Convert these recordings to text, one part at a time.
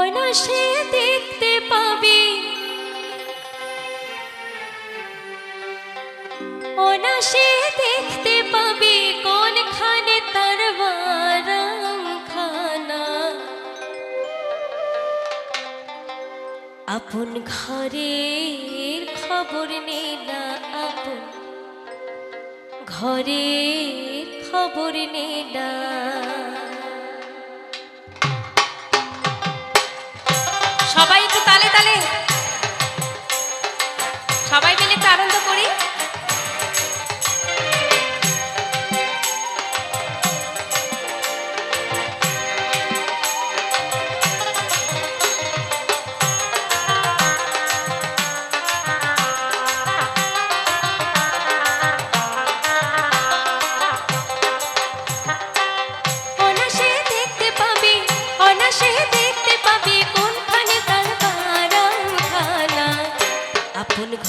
অনাসে দেখতে পাবে। অনাসে দেখতে পাবে কোনখানে তার খানা আপন ঘরের খবর নে না আপন। ঘরের খবর নে না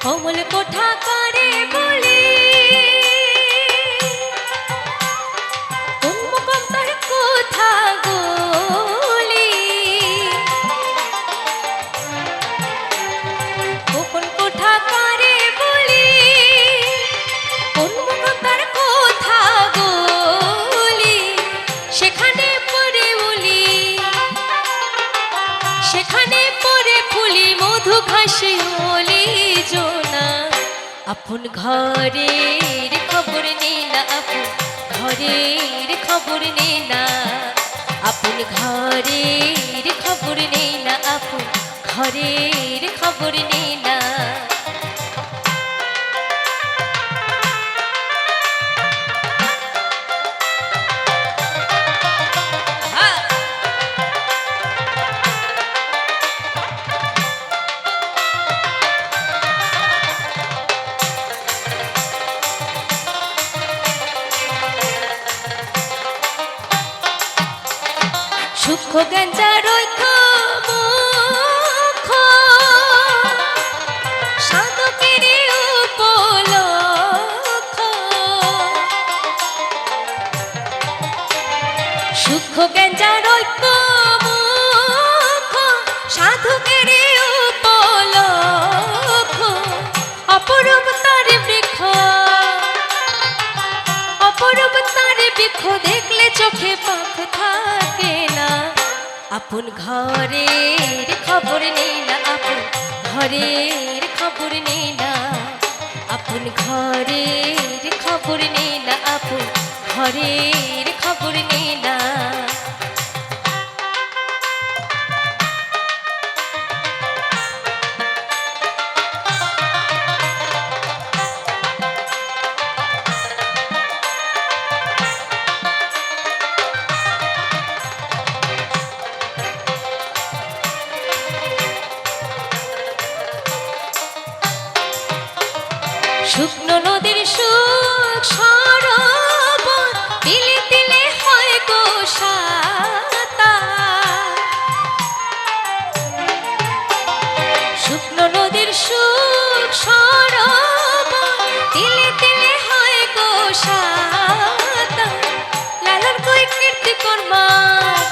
কমল কোঠা করে বলি আপন ঘরের খবর নে না, আপন ঘরের খবর নে না। আপন ঘরের খবর নে না, আপন ঘরের খবর নে না। সূক্ষ্ম সাধকের উপলক্ষ। সূক্ষ্ম গঞ্জার ঐক্য মুখ। সাধকের উপলক্ষ। অপরূপ আপন ঘরের খবর নেই না, আপন ঘরের খবর নেই না। আপন ঘরের খবর নেই না, আপন ঘরের খবর নেই না। নদীর সুখ হয় গো শুকনো নদীর সুখ সরোবর তিলে তিলে হয় গো লালন কই কীর্তি কর্মার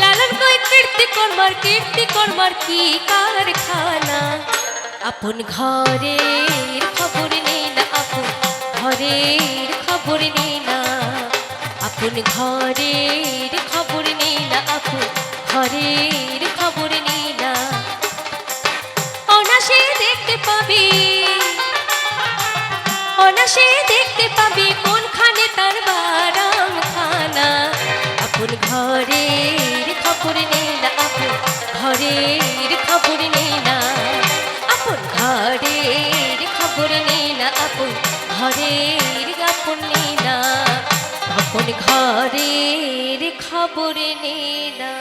লালন কই কীর্তি কর্মার কীর্তি কর্মার কি কারখানা? আপন ঘরের খবর নেই না, আপন ঘরের খবর নেই না। আপন ঘরের খবর নেই না, আপন ঘরের খবর নেই না। অনাসে দেখতে পাবি, অনাসে দেখতে পাবি কোনখানে তার বারাম খানা আপন ঘরের খবর ঘরের খবর নেই না আপন ঘরের খবর নেই না আপন ঘরের আপন নেই না। আপন ঘরের খবর নেই না।